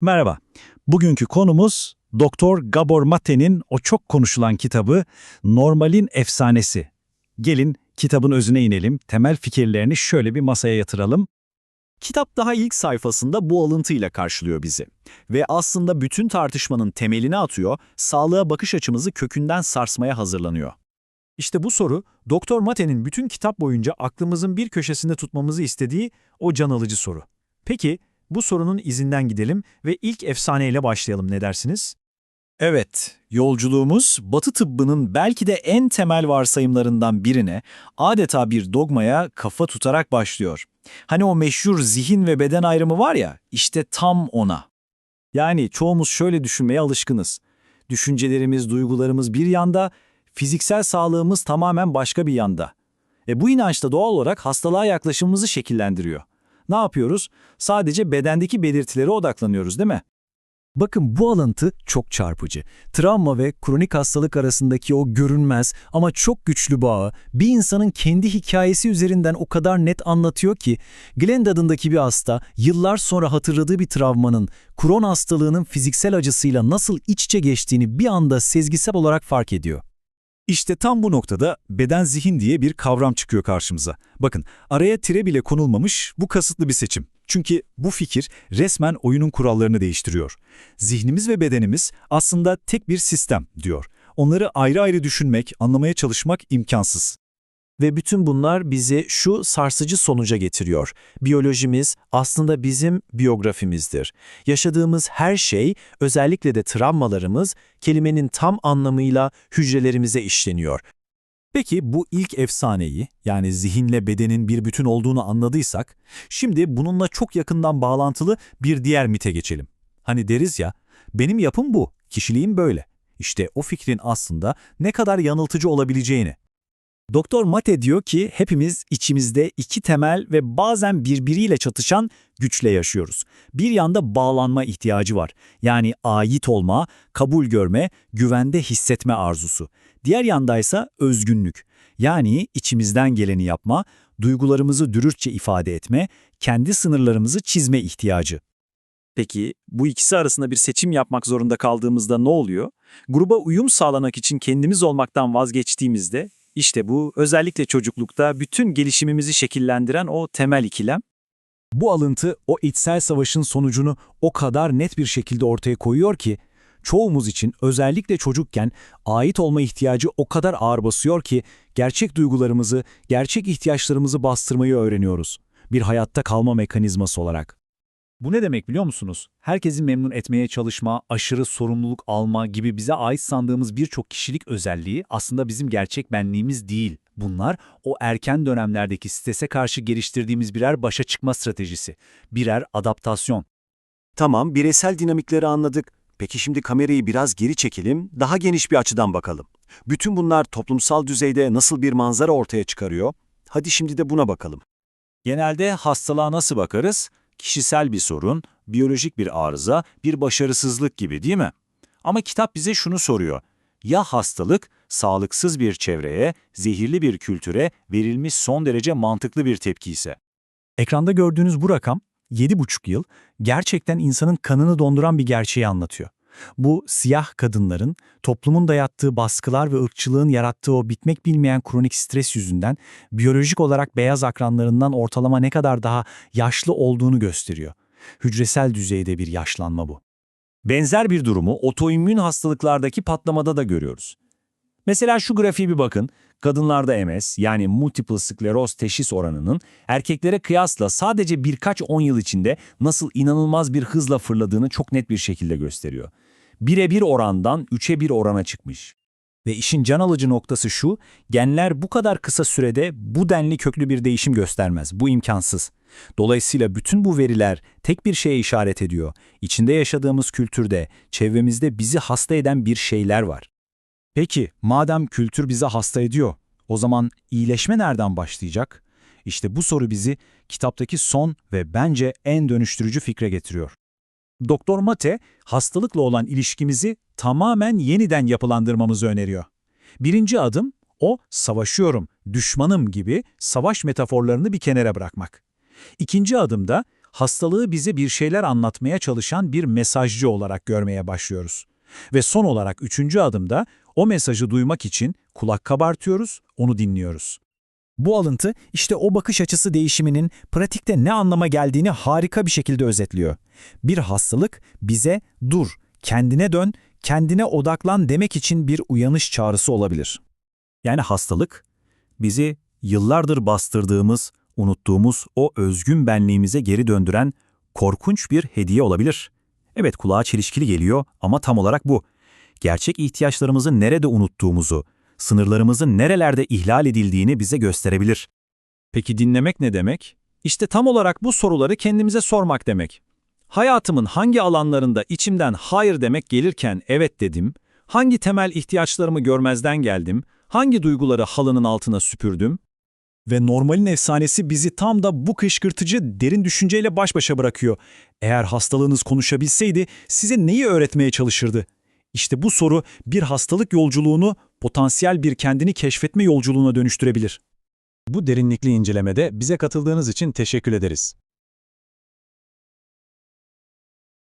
Merhaba. Bugünkü konumuz Doktor Gabor Mate'nin o çok konuşulan kitabı Normalin Efsanesi. Gelin kitabın özüne inelim, temel fikirlerini şöyle bir masaya yatıralım. Kitap daha ilk sayfasında bu alıntıyla karşılıyor bizi. Ve aslında bütün tartışmanın temelini atıyor, sağlığa bakış açımızı kökünden sarsmaya hazırlanıyor. İşte bu soru, Doktor Mate'nin bütün kitap boyunca aklımızın bir köşesinde tutmamızı istediği o can alıcı soru. Peki, bu sorunun izinden gidelim ve ilk efsaneyle başlayalım ne dersiniz? Evet, yolculuğumuz Batı tıbbının belki de en temel varsayımlarından birine, adeta bir dogmaya kafa tutarak başlıyor. Hani o meşhur zihin ve beden ayrımı var ya, işte tam ona. Yani çoğumuz şöyle düşünmeye alışkınız. Düşüncelerimiz, duygularımız bir yanda, fiziksel sağlığımız tamamen başka bir yanda. E bu inançta doğal olarak hastalığa yaklaşımımızı şekillendiriyor. Ne yapıyoruz? Sadece bedendeki belirtilere odaklanıyoruz değil mi? Bakın bu alıntı çok çarpıcı. Travma ve kronik hastalık arasındaki o görünmez ama çok güçlü bağı bir insanın kendi hikayesi üzerinden o kadar net anlatıyor ki Glenn adındaki bir hasta yıllar sonra hatırladığı bir travmanın kron hastalığının fiziksel acısıyla nasıl iç içe geçtiğini bir anda sezgisel olarak fark ediyor. İşte tam bu noktada beden zihin diye bir kavram çıkıyor karşımıza. Bakın araya tire bile konulmamış bu kasıtlı bir seçim. Çünkü bu fikir resmen oyunun kurallarını değiştiriyor. Zihnimiz ve bedenimiz aslında tek bir sistem diyor. Onları ayrı ayrı düşünmek, anlamaya çalışmak imkansız. Ve bütün bunlar bizi şu sarsıcı sonuca getiriyor. Biyolojimiz aslında bizim biyografimizdir. Yaşadığımız her şey, özellikle de travmalarımız, kelimenin tam anlamıyla hücrelerimize işleniyor. Peki bu ilk efsaneyi, yani zihinle bedenin bir bütün olduğunu anladıysak, şimdi bununla çok yakından bağlantılı bir diğer mite geçelim. Hani deriz ya, benim yapım bu, kişiliğim böyle. İşte o fikrin aslında ne kadar yanıltıcı olabileceğini. Doktor Mate diyor ki hepimiz içimizde iki temel ve bazen birbiriyle çatışan güçle yaşıyoruz. Bir yanda bağlanma ihtiyacı var. Yani ait olma, kabul görme, güvende hissetme arzusu. Diğer yandaysa özgünlük. Yani içimizden geleni yapma, duygularımızı dürüstçe ifade etme, kendi sınırlarımızı çizme ihtiyacı. Peki bu ikisi arasında bir seçim yapmak zorunda kaldığımızda ne oluyor? Gruba uyum sağlamak için kendimiz olmaktan vazgeçtiğimizde işte bu özellikle çocuklukta bütün gelişimimizi şekillendiren o temel ikilem. Bu alıntı o içsel savaşın sonucunu o kadar net bir şekilde ortaya koyuyor ki, çoğumuz için özellikle çocukken ait olma ihtiyacı o kadar ağır basıyor ki gerçek duygularımızı, gerçek ihtiyaçlarımızı bastırmayı öğreniyoruz. Bir hayatta kalma mekanizması olarak. Bu ne demek biliyor musunuz? Herkesi memnun etmeye çalışma, aşırı sorumluluk alma gibi bize ait sandığımız birçok kişilik özelliği aslında bizim gerçek benliğimiz değil. Bunlar o erken dönemlerdeki strese karşı geliştirdiğimiz birer başa çıkma stratejisi, birer adaptasyon. Tamam, bireysel dinamikleri anladık. Peki şimdi kamerayı biraz geri çekelim, daha geniş bir açıdan bakalım. Bütün bunlar toplumsal düzeyde nasıl bir manzara ortaya çıkarıyor? Hadi şimdi de buna bakalım. Genelde hastalığa nasıl bakarız? Kişisel bir sorun, biyolojik bir arıza, bir başarısızlık gibi değil mi? Ama kitap bize şunu soruyor. Ya hastalık, sağlıksız bir çevreye, zehirli bir kültüre verilmiş son derece mantıklı bir tepki ise? Ekranda gördüğünüz bu rakam, 7,5 yıl, gerçekten insanın kanını donduran bir gerçeği anlatıyor. Bu siyah kadınların toplumun dayattığı baskılar ve ırkçılığın yarattığı o bitmek bilmeyen kronik stres yüzünden biyolojik olarak beyaz akranlarından ortalama ne kadar daha yaşlı olduğunu gösteriyor. Hücresel düzeyde bir yaşlanma bu. Benzer bir durumu otoimmün hastalıklardaki patlamada da görüyoruz. Mesela şu grafiğe bir bakın. Kadınlarda MS yani multiple skleroz teşhis oranının erkeklere kıyasla sadece birkaç on yıl içinde nasıl inanılmaz bir hızla fırladığını çok net bir şekilde gösteriyor. Bire bir orandan üçe bir orana çıkmış. Ve işin can alıcı noktası şu, genler bu kadar kısa sürede bu denli köklü bir değişim göstermez. Bu imkansız. Dolayısıyla bütün bu veriler tek bir şeye işaret ediyor. İçinde yaşadığımız kültürde, çevremizde bizi hasta eden bir şeyler var. Peki, madem kültür bizi hasta ediyor, o zaman iyileşme nereden başlayacak? İşte bu soru bizi kitaptaki son ve bence en dönüştürücü fikre getiriyor. Doktor Mate, hastalıkla olan ilişkimizi tamamen yeniden yapılandırmamızı öneriyor. Birinci adım, o savaşıyorum, düşmanım gibi savaş metaforlarını bir kenara bırakmak. İkinci adımda hastalığı bize bir şeyler anlatmaya çalışan bir mesajcı olarak görmeye başlıyoruz. Ve son olarak üçüncü adımda o mesajı duymak için kulak kabartıyoruz, onu dinliyoruz. Bu alıntı işte o bakış açısı değişiminin pratikte ne anlama geldiğini harika bir şekilde özetliyor. Bir hastalık bize dur, kendine dön, kendine odaklan demek için bir uyanış çağrısı olabilir. Yani hastalık, bizi yıllardır bastırdığımız, unuttuğumuz o özgün benliğimize geri döndüren korkunç bir hediye olabilir. Evet kulağa çelişkili geliyor ama tam olarak bu. Gerçek ihtiyaçlarımızı nerede unuttuğumuzu, sınırlarımızın nerelerde ihlal edildiğini bize gösterebilir. Peki dinlemek ne demek? İşte tam olarak bu soruları kendimize sormak demek. Hayatımın hangi alanlarında içimden hayır demek gelirken evet dedim, hangi temel ihtiyaçlarımı görmezden geldim, hangi duyguları halının altına süpürdüm? Ve normalin efsanesi bizi tam da bu kışkırtıcı derin düşünceyle baş başa bırakıyor. Eğer hastalığınız konuşabilseydi size neyi öğretmeye çalışırdı? İşte bu soru bir hastalık yolculuğunu potansiyel bir kendini keşfetme yolculuğuna dönüştürebilir. Bu derinlikli incelemede bize katıldığınız için teşekkür ederiz.